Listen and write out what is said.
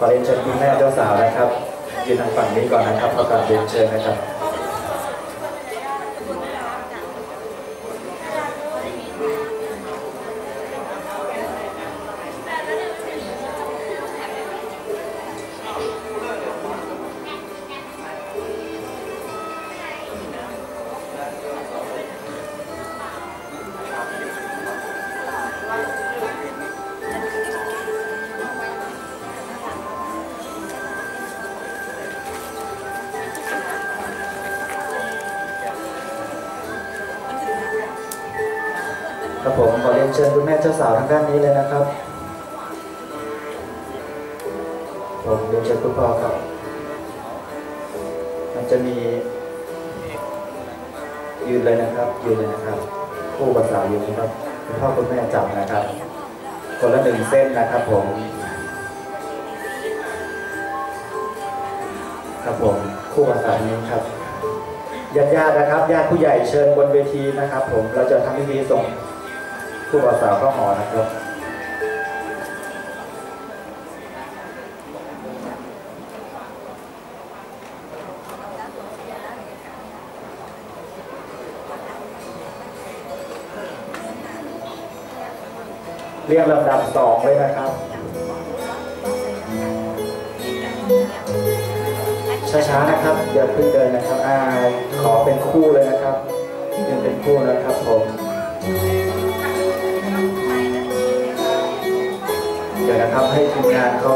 ขอเรียนเชิญคุณแม่เจ้าสาวนะครับยืนทางฝั่งนี้ก่อนนะครับขอกราบเรียนเชิญนะครับ ครับผมขอเรียนเชิญคุณแม่เจ้าสาวทางด้านนี้เลยนะครับ ผมเรียนเชิญคุณพ่อครับ มันจะมียืนเลยนะครับยืนเลยนะครับคู่ภาษาวยืนนะครับคุณพ่อคุณแม่จับนะครับ คนละหนึ่งเส้นนะครับผม ครับผมคู่ภาษาวนี้ครับญาติญาตินะครับญาติผู้ใหญ่เชิญบนเวทีนะครับ ผมเราจะทำพิธีส่ง ผู้บ่าวสาวเข้าหอนะครับเรียงลำดับสองเลยนะครับช้าๆนะครับ อย่าเพิ่งเดินนะครับอ่าขอเป็นคู่เลยนะครับยืนเป็นคู่นะครับผม นะครับให้ทีมงานเขา